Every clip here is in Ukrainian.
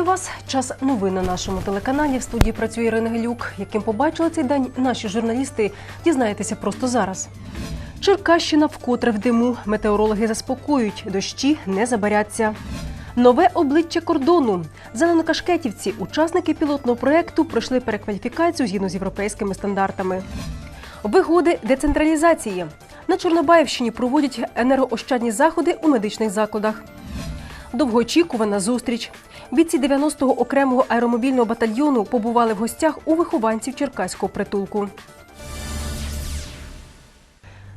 Вітаю вас! Час новин на нашому телеканалі. В студії працює Ірина Гелюк. Яким побачили цей день наші журналісти, дізнаєтеся просто зараз. Черкащина вкотре в диму. Метеорологи заспокоюють, дощі не забаряться. Нове обличчя кордону. Зеленокашкетівці, учасники пілотного проєкту, пройшли перекваліфікацію згідно з європейськими стандартами. Вигоди децентралізації. На Чорнобаївщині проводять енергоощадні заходи у медичних закладах. Довгоочікувана зустріч. Бійці 90-го окремого аеромобільного батальйону побували в гостях у вихованців Черкаського притулку.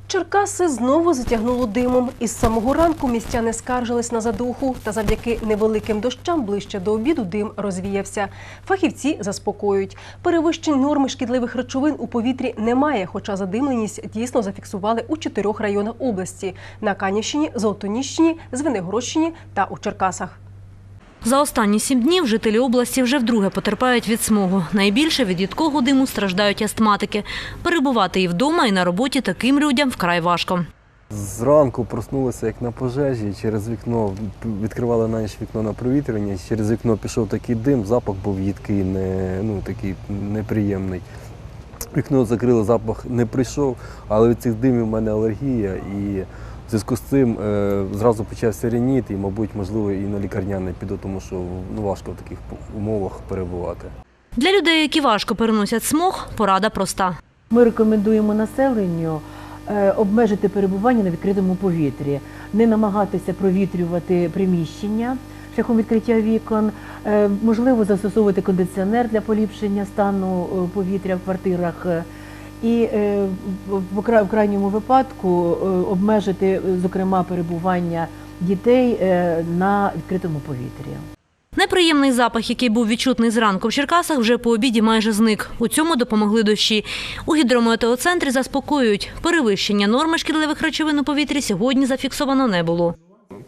Черкаси знову затягнуло димом. Із самого ранку містяни скаржились на задуху, та завдяки невеликим дощам ближче до обіду дим розвіявся. Фахівці заспокоюють. Перевищень норми шкідливих речовин у повітрі немає, хоча задимленість дійсно зафіксували у чотирьох районах області: на Канівщині, Золотоніщині, Звенигородщині та у Черкасах. За останні сім днів жителі області вже вдруге потерпають від смогу. Найбільше від їдкого диму страждають астматики. Перебувати і вдома, і на роботі таким людям вкрай важко. Зранку проснулися як на пожежі, через вікно відкривали на ніч вікно на провітрювання, через вікно пішов такий дим, запах був їдкий, не, ну, такий неприємний. Вікно закрили, запах не прийшов, але від цих димів в мене алергія і зв'язку з цим е, зразу почався реніт і, мабуть, можливо, і на лікарняне піду, тому що ну, важко в таких умовах перебувати. Для людей, які важко переносять смог, порада проста. Ми рекомендуємо населенню е, обмежити перебування на відкритому повітрі, не намагатися провітрювати приміщення шляхом відкриття вікон, е, можливо, застосовувати кондиціонер для поліпшення стану повітря в квартирах. І е, в кра- крайньому випадку е, обмежити, е, зокрема, перебування дітей на відкритому повітрі. Неприємний запах, який був відчутний зранку в Черкасах, вже по обіді майже зник. У цьому допомогли дощі. У гідрометеоцентрі заспокоюють. Перевищення норми шкідливих речовин у повітрі сьогодні зафіксовано не було.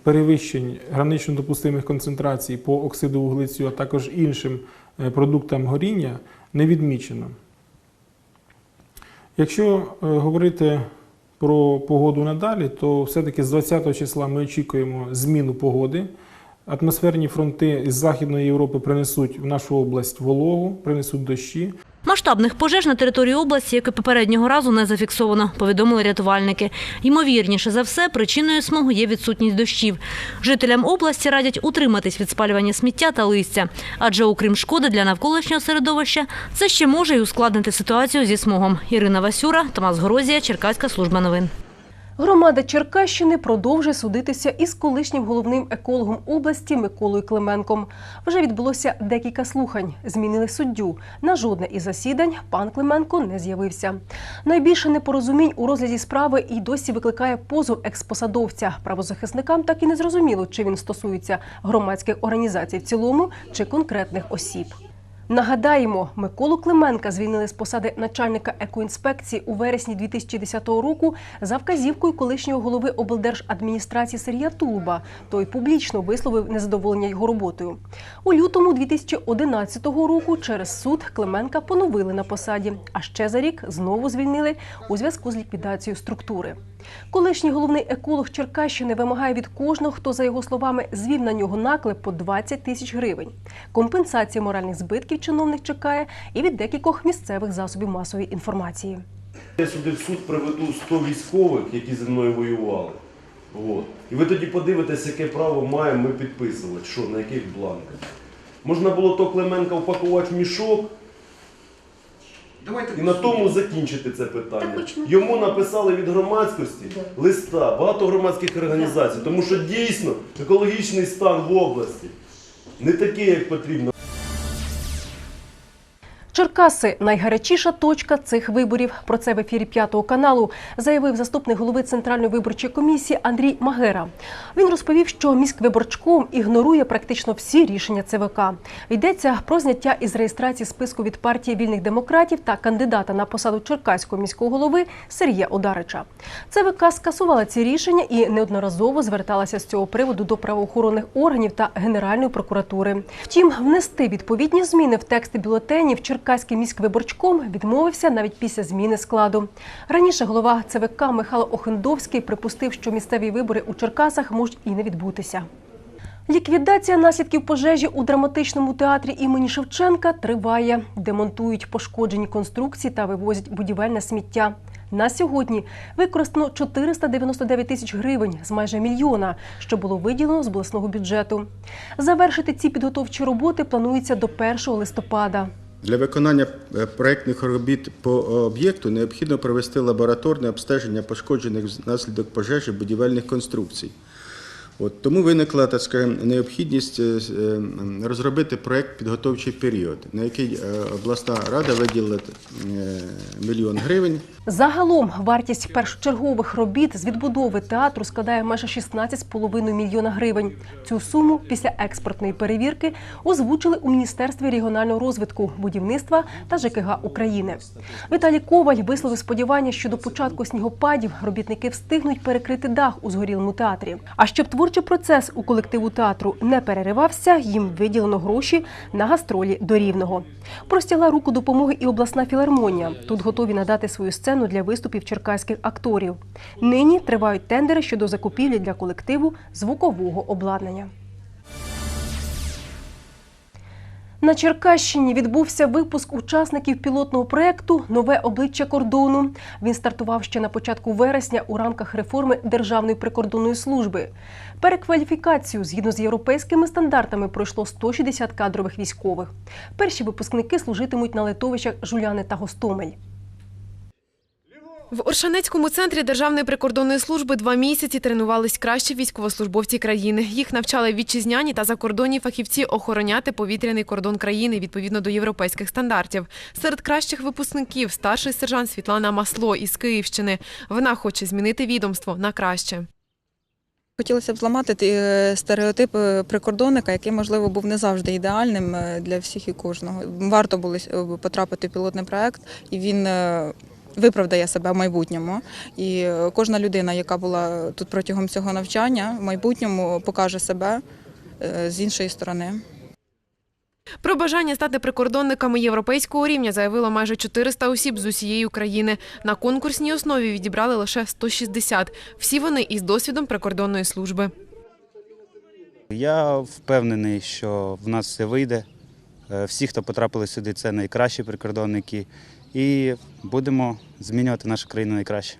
перевищень гранично допустимих концентрацій по оксиду вуглецю, а також іншим продуктам горіння не відмічено. Якщо е, говорити про погоду надалі, то все-таки з 20 числа ми очікуємо зміну погоди. Атмосферні фронти із Західної Європи принесуть в нашу область вологу, принесуть дощі. Масштабних пожеж на території області, як і попереднього разу, не зафіксовано, повідомили рятувальники. Ймовірніше за все, причиною смогу є відсутність дощів. Жителям області радять утриматись від спалювання сміття та листя, адже окрім шкоди для навколишнього середовища, це ще може й ускладнити ситуацію зі смогом. Ірина Васюра, Томас Горозія, Черкаська служба новин. Громада Черкащини продовжує судитися із колишнім головним екологом області Миколою Клименком. Вже відбулося декілька слухань. Змінили суддю. На жодне із засідань пан Клименко не з'явився. Найбільше непорозумінь у розгляді справи і досі викликає позов експосадовця. Правозахисникам так і не зрозуміло, чи він стосується громадських організацій в цілому чи конкретних осіб. Нагадаємо, Миколу Клименка звільнили з посади начальника екоінспекції у вересні 2010 року за вказівкою колишнього голови облдержадміністрації Сергія Тулуба. Той публічно висловив незадоволення його роботою. У лютому 2011 року через суд Клименка поновили на посаді, а ще за рік знову звільнили у зв'язку з ліквідацією структури. Колишній головний еколог Черкащини вимагає від кожного, хто за його словами звів на нього наклеп по 20 тисяч гривень. Компенсація моральних збитків чиновник чекає і від декількох місцевих засобів масової інформації. Я сюди в суд приведу 100 військових, які зі мною воювали. От. І ви тоді подивитесь, яке право маємо ми підписувати, що, на яких бланках. Можна було то Клименка впакувати в мішок і на тому закінчити це питання. Йому написали від громадськості листа, багато громадських організацій, тому що дійсно екологічний стан в області не такий, як потрібно. Черкаси найгарячіша точка цих виборів. Про це в ефірі п'ятого каналу заявив заступник голови Центральної виборчої комісії Андрій Магера. Він розповів, що міськвиборчком ігнорує практично всі рішення ЦВК. Йдеться про зняття із реєстрації списку від партії вільних демократів та кандидата на посаду Черкаського міського голови Сергія Одарича. ЦВК скасувала ці рішення і неодноразово зверталася з цього приводу до правоохоронних органів та Генеральної прокуратури. Втім, внести відповідні зміни в тексти бюлетенів Черкаський міськвиборчком відмовився навіть після зміни складу. Раніше голова ЦВК Михайло Охендовський припустив, що місцеві вибори у Черкасах можуть і не відбутися. Ліквідація наслідків пожежі у драматичному театрі імені Шевченка триває. Демонтують пошкоджені конструкції та вивозять будівельне сміття. На сьогодні використано 499 тисяч гривень з майже мільйона, що було виділено з обласного бюджету. Завершити ці підготовчі роботи планується до 1 листопада. Для виконання проєктних проектних робіт по об'єкту необхідно провести лабораторне обстеження пошкоджених внаслідок пожежі будівельних конструкцій. От, тому виникла так скажемо, необхідність е, е, розробити проект підготовчий період, на який е, обласна рада виділила мільйон гривень. Загалом вартість першочергових робіт з відбудови театру складає майже 16,5 мільйона гривень. Цю суму після експортної перевірки озвучили у Міністерстві регіонального розвитку, будівництва та ЖКГ України. Віталій Коваль висловив сподівання, що до початку снігопадів робітники встигнуть перекрити дах у згорілому театрі. А щоб творчий процес у колективу театру не переривався, їм виділено гроші на гастролі до рівного. Простягла руку допомоги і обласна філармонія. Тут готові надати свою сцену для виступів черкаських акторів. Нині тривають тендери щодо закупівлі для колективу звукового обладнання. На Черкащині відбувся випуск учасників пілотного проєкту Нове обличчя кордону. Він стартував ще на початку вересня у рамках реформи Державної прикордонної служби. Перекваліфікацію згідно з європейськими стандартами пройшло 160 кадрових військових. Перші випускники служитимуть на литовищах Жуляни та Гостомель. В Оршанецькому центрі Державної прикордонної служби два місяці тренувались кращі військовослужбовці країни. Їх навчали вітчизняні та закордонні фахівці охороняти повітряний кордон країни відповідно до європейських стандартів. Серед кращих випускників старший сержант Світлана Масло із Київщини. Вона хоче змінити відомство на краще. Хотілося б зламати е, прикордонника, який, можливо, був не завжди ідеальним е, для всіх і кожного. Варто було е, потрапити в пілотний проект, і він виправдає себе в майбутньому. І е, кожна людина, яка була тут протягом цього навчання, в майбутньому покаже себе е, з іншої сторони. Про бажання стати прикордонниками європейського рівня заявило майже 400 осіб з усієї України. На конкурсній основі відібрали лише 160. Всі вони із досвідом прикордонної служби. Я впевнений, що в нас все вийде. Е, Всі, хто потрапили сюди, це найкращі прикордонники. І будемо змінювати нашу країну найкраще.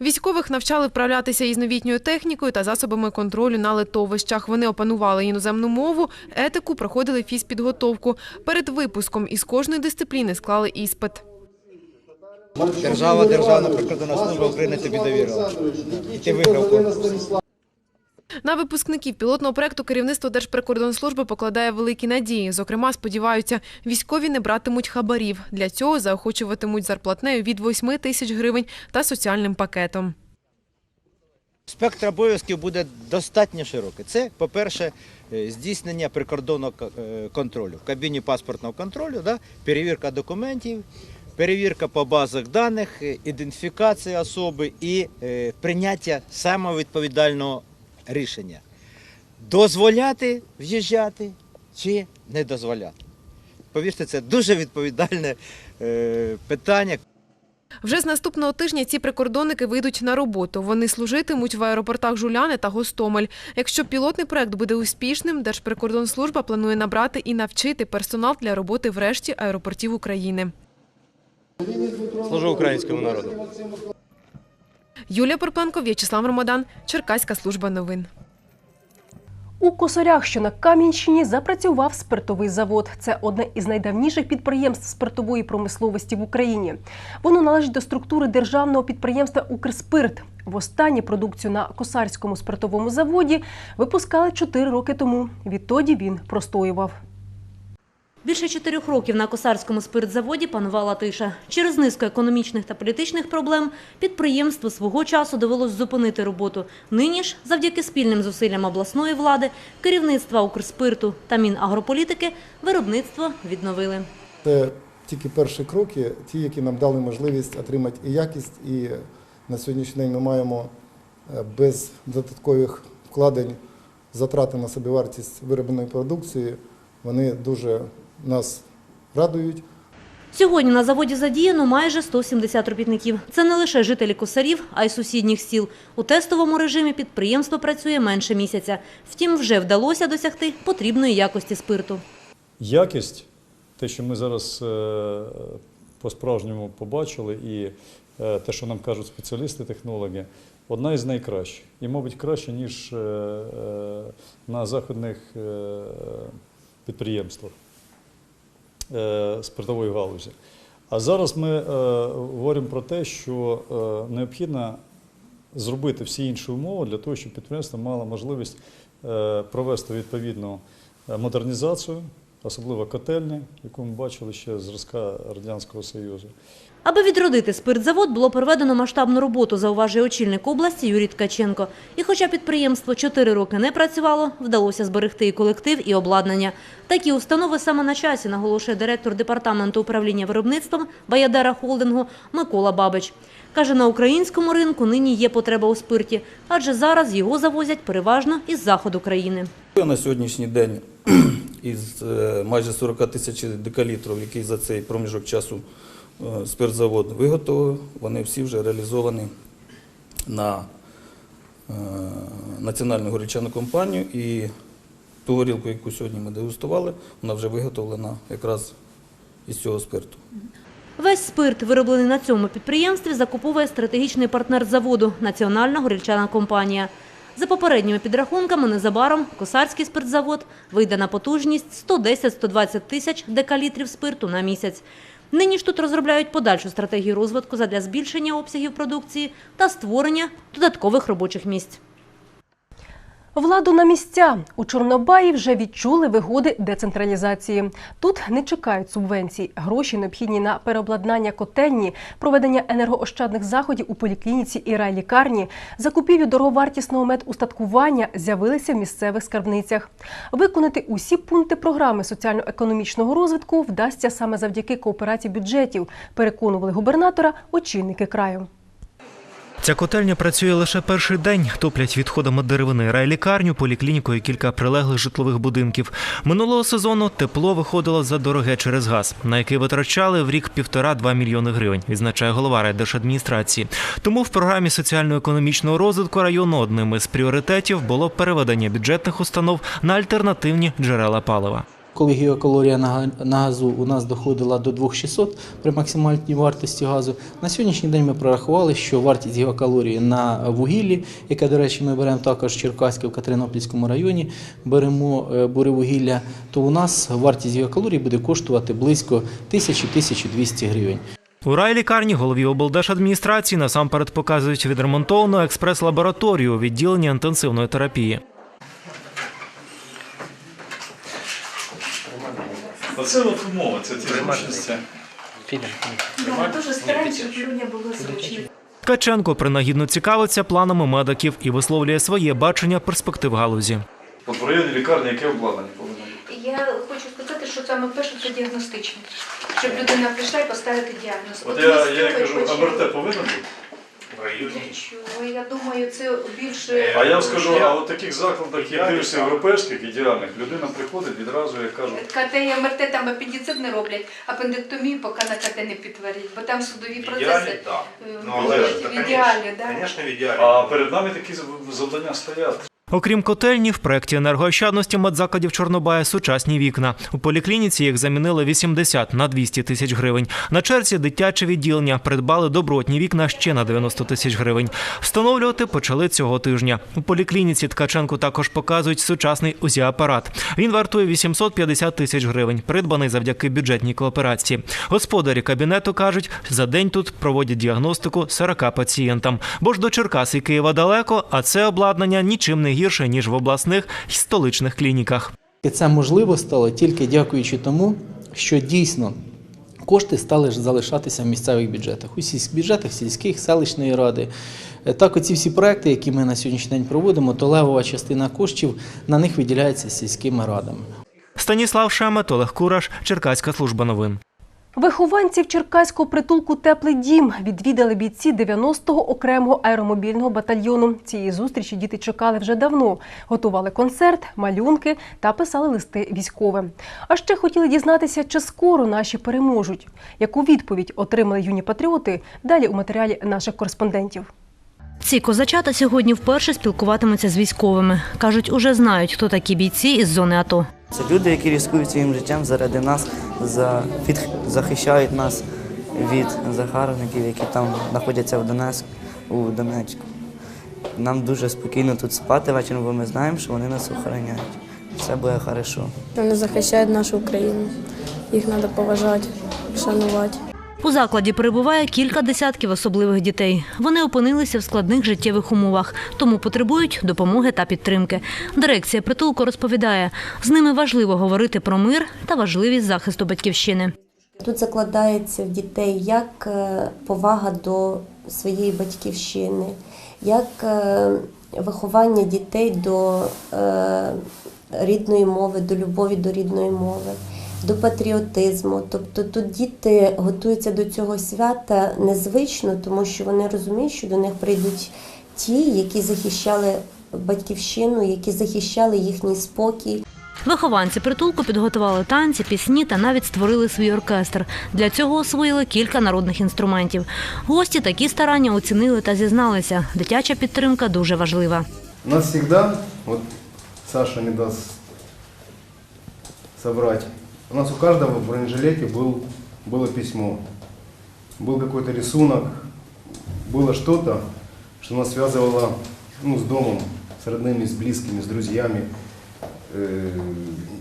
Військових навчали вправлятися із новітньою технікою та засобами контролю на литовищах. Вони опанували іноземну мову, етику, проходили фізпідготовку. Перед випуском із кожної дисципліни склали іспит. Держава, Державна прикордонна служба України тобі довірила. Ти виграв конкурс. На випускників пілотного проекту керівництво Держприкордонслужби покладає великі надії. Зокрема, сподіваються, військові не братимуть хабарів. Для цього заохочуватимуть зарплатнею від 8 тисяч гривень та соціальним пакетом. Спектр обов'язків буде достатньо широкий. Це, по-перше, е, здійснення прикордонного е, контролю, в кабіні паспортного контролю, да, перевірка документів, перевірка по базах даних, е, ідентифікація особи і прийняття самовідповідального рішення. Дозволяти в'їжджати чи не дозволяти. Повірте, це дуже відповідальне е, питання. Вже з наступного тижня ці прикордонники вийдуть на роботу. Вони служитимуть в аеропортах Жуляни та Гостомель. Якщо пілотний проект буде успішним, Держприкордонслужба планує набрати і навчити персонал для роботи в решті аеропортів України. Служу українському народу. Юлія Порпенко, В'ячеслав Ромадан, Черкаська служба новин. У Косарях, що на Кам'янщині, запрацював спиртовий завод. Це одне із найдавніших підприємств спиртової промисловості в Україні. Воно належить до структури державного підприємства Укрспирт. Востаннє продукцію на косарському спиртовому заводі випускали 4 роки тому. Відтоді він простоював. Більше чотирьох років на косарському спиртзаводі панувала тиша. Через низку економічних та політичних проблем підприємству свого часу довелось зупинити роботу. Нині ж, завдяки спільним зусиллям обласної влади, керівництва Укрспирту та Мінагрополітики, виробництво відновили. Це тільки перші кроки, ті, які нам дали можливість отримати і якість, і на сьогоднішній день ми маємо е, без додаткових вкладень затрати на собівартість виробленої продукції. Вони дуже нас радують. Сьогодні на заводі задіяно майже 170 робітників. Це не лише жителі Косарів, а й сусідніх сіл. У тестовому режимі підприємство працює менше місяця. Втім, вже вдалося досягти потрібної якості спирту. Якість, те, що ми зараз е, по-справжньому побачили, і е, те, що нам кажуть спеціалісти-технологи, одна із найкращих. І, мабуть, краще, ніж е, на заходних е, підприємствах спиртової галузі. А зараз ми е, говоримо про те, що е, необхідно зробити всі інші умови для того, щоб підприємство мало можливість е, провести відповідну е, модернізацію, особливо котельні, яку ми бачили ще зразка Радянського Союзу. Аби відродити спиртзавод, було проведено масштабну роботу, зауважує очільник області Юрій Ткаченко. І хоча підприємство чотири роки не працювало, вдалося зберегти і колектив, і обладнання. Такі установи саме на часі, наголошує директор департаменту управління виробництвом Баядера Холдингу Микола Бабич. Каже, на українському ринку нині є потреба у спирті, адже зараз його завозять переважно із заходу країни. На сьогоднішній день із е, майже 40 тисяч декалітрів, які за цей проміжок часу е, спиртзавод виготовив, вони всі вже реалізовані на е, національну горілчану компанію. І ту горілку, яку сьогодні ми дегустували, вона вже виготовлена якраз із цього спирту. Весь спирт, вироблений на цьому підприємстві, закуповує стратегічний партнер заводу – Національна горілчана компанія. За попередніми підрахунками, незабаром Косарський спиртзавод вийде на потужність 110-120 тисяч декалітрів спирту на місяць. Нині ж тут розробляють подальшу стратегію розвитку задля збільшення обсягів продукції та створення додаткових робочих місць. Владу на місця у Чорнобаї вже відчули вигоди децентралізації. Тут не чекають субвенцій. Гроші необхідні на переобладнання котельні, проведення енергоощадних заходів у поліклініці і райлікарні, закупівлю дороговартісного медустаткування з'явилися в місцевих скарбницях. Виконати усі пункти програми соціально-економічного розвитку вдасться саме завдяки кооперації бюджетів, переконували губернатора очільники краю. Ця котельня працює лише перший день. Топлять відходами деревини райлікарню, поліклініку і кілька прилеглих житлових будинків. Минулого сезону тепло виходило за дороге через газ, на який витрачали в рік півтора-два мільйони гривень, відзначає голова райдержадміністрації. Тому в програмі соціально-економічного розвитку району одним із пріоритетів було переведення бюджетних установ на альтернативні джерела палива. Коли гігакалорія на газу у нас доходила до 2600 при максимальній вартості газу, на сьогоднішній день ми прорахували, що вартість гігакалорії на вугіллі, яке, до речі, ми беремо також в Черкаське в Катеринопільському районі, беремо е, буревугілля, то у нас вартість гігакалорії буде коштувати близько 1000-1200 гривень. У райлікарні голові облдержадміністрації насамперед показують відремонтовану експрес-лабораторію у відділенні інтенсивної терапії. Оце от умова, це ті зручності. Дуже стараємося, щоб людям було зручно. Ткаченко принагідно цікавиться планами медиків і висловлює своє бачення перспектив галузі. От в районі лікарні яке обладнання повинно бути? Я хочу сказати, що саме перше це діагностичне. Щоб людина прийшла і поставити діагноз. От ми я, я кажу. МРТ повинно бути? Для Нічого, Я думаю, це більше... А я вам скажу, а от таких закладах, як дивишся європейських, ідеальних, людина приходить відразу, як кажуть, КТ і МРТ там апендицит не роблять, апендектомію поки на КТ не підтвердять, бо там судові процеси так. е, Ну, але ж, в ідеалі. Да? а перед нами такі завдання стоять. Окрім котельні, в проєкті енергоощадності медзакладів Чорнобая сучасні вікна. У поліклініці їх замінили 80 на 200 тисяч гривень. На черзі дитяче відділення придбали добротні вікна ще на 90 тисяч гривень. Встановлювати почали цього тижня. У поліклініці Ткаченку також показують сучасний УЗІ-апарат. Він вартує 850 тисяч гривень, придбаний завдяки бюджетній кооперації. Господарі кабінету кажуть, за день тут проводять діагностику 40 пацієнтам. Бо ж до Черкас і Києва далеко, а це обладнання нічим не гірше, ніж в обласних і столичних клініках. І це можливо стало тільки дякуючи тому, що дійсно кошти стали залишатися в місцевих бюджетах, у сільських бюджетах сільських, селищної ради. Е, Так, оці всі проекти, які ми на сьогоднішній день проводимо, то левова частина коштів на них виділяється сільськими радами. Станіслав Шемет, Олег Кураш, Черкаська служба новин. Вихованців Черкаського притулку Теплий дім відвідали бійці 90-го окремого аеромобільного батальйону. Цієї зустрічі діти чекали вже давно. Готували концерт, малюнки та писали листи військовим. А ще хотіли дізнатися, чи скоро наші переможуть. Яку відповідь отримали юні патріоти? Далі у матеріалі наших кореспондентів. Ці козачата сьогодні вперше спілкуватимуться з військовими. Кажуть, уже знають, хто такі бійці із зони АТО. Це люди, які ризикують своїм життям заради нас, за, захищають нас від загарбників, які там знаходяться в Донецьку, у Донецьку. Нам дуже спокійно тут спати вечором, бо ми знаємо, що вони нас охороняють. Все буде добре. Вони захищають нашу Україну. Їх треба поважати, шанувати. У закладі перебуває кілька десятків особливих дітей. Вони опинилися в складних життєвих умовах, тому потребують допомоги та підтримки. Дирекція притулку розповідає, з ними важливо говорити про мир та важливість захисту батьківщини. Тут закладається в дітей як е, повага до своєї батьківщини, як е, виховання дітей до е, рідної мови, до любові до рідної мови, до патріотизму. Тобто тут діти готуються до цього свята незвично, тому що вони розуміють, що до них прийдуть ті, які захищали батьківщину, які захищали їхній спокій. Вихованці притулку підготували танці, пісні та навіть створили свій оркестр. Для цього освоїли кілька народних інструментів. Гості такі старання оцінили та зізналися. Дитяча підтримка дуже важлива. У нас всегда, вот Саша не даст собрать, у нас у каждого в бронежилете был, было письмо, был какой-то рисунок, было что-то, что нас связывало ну, с домом, с родными, с близкими, с друзьями. Э,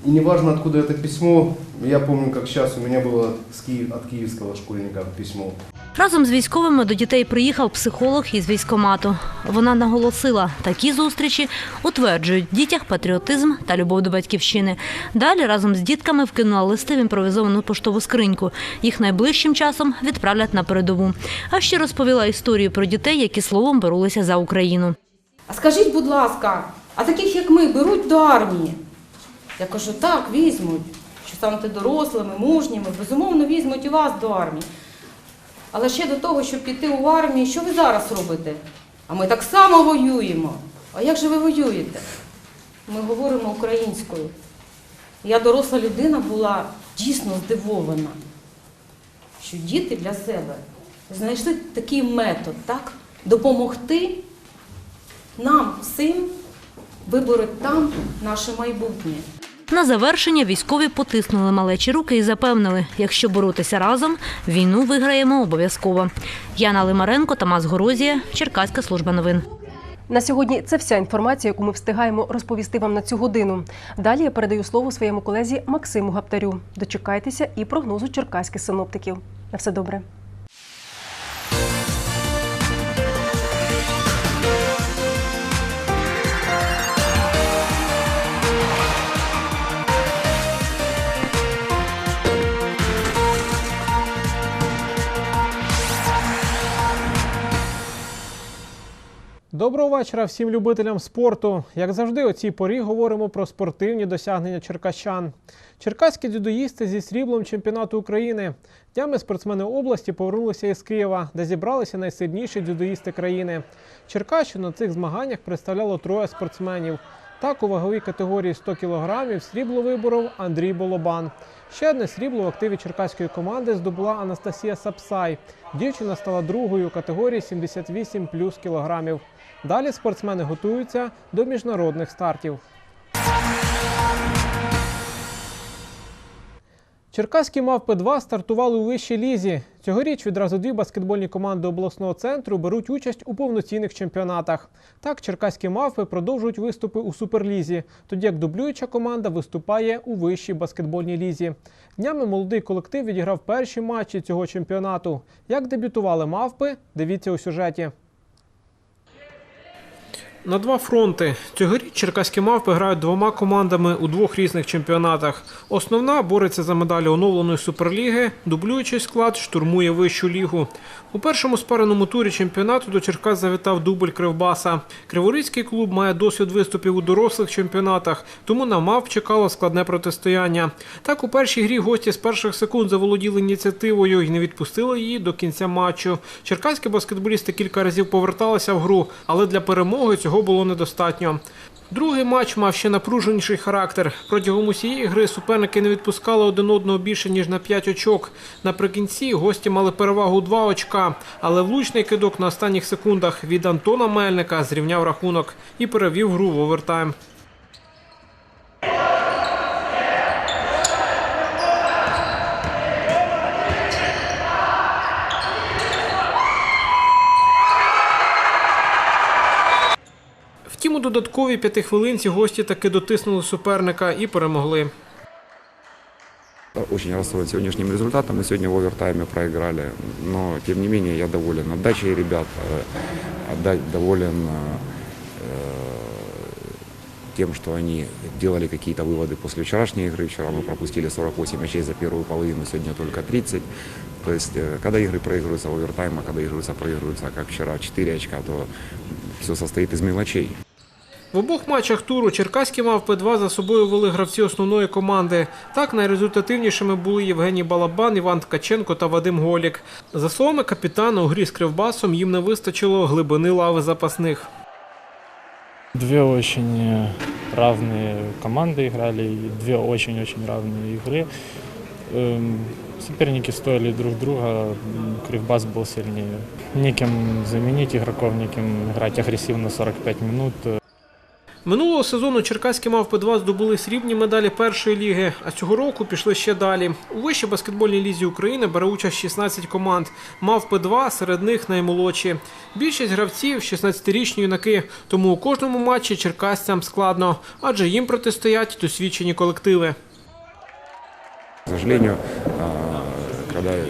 И неважно, откуда это письмо, я помню, как сейчас у меня было с Ки- от киевского школьника письмо. Разом з військовими до дітей приїхав психолог із військомату. Вона наголосила, такі зустрічі утверджують в дітях патріотизм та любов до батьківщини. Далі разом з дітками вкинула листи в імпровізовану поштову скриньку. Їх найближчим часом відправлять на передову. А ще розповіла історію про дітей, які словом боролися за Україну. А скажіть, будь ласка, а таких як ми беруть до армії? Я кажу, так, візьмуть. Що станете дорослими, мужніми, безумовно, візьмуть і вас до армії. Але ще до того, щоб піти у армію, що ви зараз робите? А ми так само воюємо. А як же ви воюєте? Ми говоримо українською. Я доросла людина була дійсно здивована, що діти для себе знайшли такий метод, так? Допомогти нам всім виборoti там наше майбутнє. На завершення військові потиснули малечі руки і запевнили, якщо боротися разом, війну виграємо обов'язково. Яна Лимаренко, Тамас Горозія, Черкаська служба новин. На сьогодні це вся інформація, яку ми встигаємо розповісти вам на цю годину. Далі я передаю слово своєму колезі Максиму Гаптарю. Дочекайтеся і прогнозу черкаських синоптиків. На все добре. Доброго вечора всім любителям спорту. Як завжди, о цій порі говоримо про спортивні досягнення черкащан. Черкаські дзюдоїсти зі сріблом чемпіонату України. Днями спортсмени області повернулися із Києва, де зібралися найсильніші дзюдоїсти країни. Черкащину на цих змаганнях представляло троє спортсменів. Так, у ваговій категорії 100 кг срібло виборов Андрій Болобан. Ще одне срібло в активі черкаської команди здобула Анастасія Сапсай. Дівчина стала другою у категорії 78 плюс кілограмів. Далі спортсмени готуються до міжнародних стартів. Черкаські мавпи 2 стартували у вищій лізі. Цьогоріч відразу дві баскетбольні команди обласного центру беруть участь у повноцінних чемпіонатах. Так, черкаські мавпи продовжують виступи у суперлізі, тоді як дублююча команда виступає у вищій баскетбольній лізі. Днями молодий колектив відіграв перші матчі цього чемпіонату. Як дебютували мавпи, дивіться у сюжеті. На два фронти. Цьогоріч черкаські мавпи грають двома командами у двох різних чемпіонатах. Основна бореться за медалі оновленої суперліги, дублюючий склад штурмує вищу лігу. У першому спареному турі чемпіонату до Черкас завітав дубль Кривбаса. Криворізький клуб має досвід виступів у дорослих чемпіонатах, тому на мавп чекало складне протистояння. Так у першій грі гості з перших секунд заволоділи ініціативою і не відпустили її до кінця матчу. Черкаські баскетболісти кілька разів поверталися в гру, але для перемоги цього було недостатньо. Другий матч мав ще напруженіший характер. Протягом усієї гри суперники не відпускали один одного більше ніж на 5 очок. Наприкінці гості мали перевагу 2 очка, але влучний кидок на останніх секундах від Антона Мельника зрівняв рахунок і перевів гру в овертайм. додатковій п'ятихвилинці гості таки дотиснули суперника і перемогли. Очень расстроен сегодняшним результатом. Мы сегодня в овертайме проиграли. Но, тем не менее, я доволен отдачей ребят, э, отда- доволен э, тем, что они делали какие-то выводы после вчерашней игры. Вчера мы пропустили 48 мячей за первую половину, сегодня только 30. То есть, э, когда игры проигрываются в овертайм, а когда игры проигрываются, как вчера, 4 очка, то все состоит из мелочей. В обох матчах туру черкаські мавпи 2 за собою вели гравці основної команди. Так найрезультативнішими були Євгеній Балабан, Іван Ткаченко та Вадим Голік. За словами капітана, у грі з кривбасом їм не вистачило глибини лави запасних. Две очень э, равные команды играли, и две очень-очень равные игры. Эм, Соперники стоили друг друга, м, Кривбас был сильнее. Неким заменить игроков, неким играть агрессивно 45 минут. Минулого сезону черкаські мавпи 2 здобули срібні медалі першої ліги, а цього року пішли ще далі. У вищій баскетбольній лізі України бере участь 16 команд. Мавпи 2 серед них наймолодші. Більшість гравців 16-річні юнаки, тому у кожному матчі черкасцям складно, адже їм протистоять досвідчені колективи. К сожалению, когда э,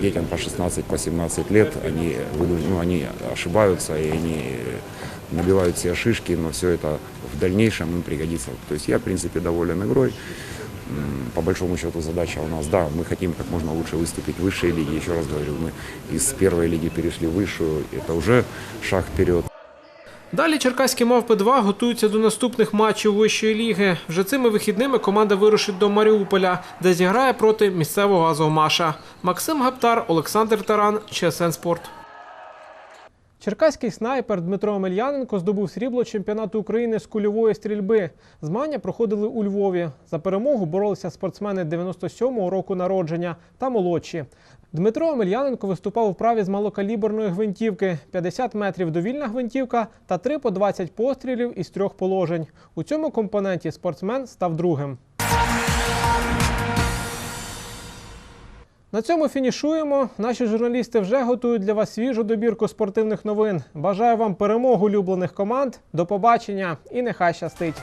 детям по 16, по 17 лет, они, ну, они ошибаются и они э, набивают себе шишки, но все это в дальнейшем им пригодится. То есть я, в принципе, доволен игрой. По большому счету задача у нас, да, мы хотим как можно лучше выступить в высшей лиге. Еще раз говорю, мы из первой лиги перешли в высшую, это уже шаг вперед. Далі черкаські мавпи 2 готуються до наступних матчів вищої ліги. Вже цими вихідними команда вирушить до Маріуполя, де зіграє проти місцевого Азовмаша. Максим Гаптар, Олександр Таран, ЧСН Спорт. Черкаський снайпер Дмитро Омельяненко здобув срібло чемпіонату України з кульової стрільби. Змагання проходили у Львові. За перемогу боролися спортсмени 97-го року народження та молодші. Дмитро Омельяненко виступав у праві з малокаліберної гвинтівки, 50 метрів довільна гвинтівка та 3 по 20 пострілів із трьох положень. У цьому компоненті спортсмен став другим. На цьому фінішуємо. Наші журналісти вже готують для вас свіжу добірку спортивних новин. Бажаю вам перемог улюблених команд. До побачення і нехай щастить!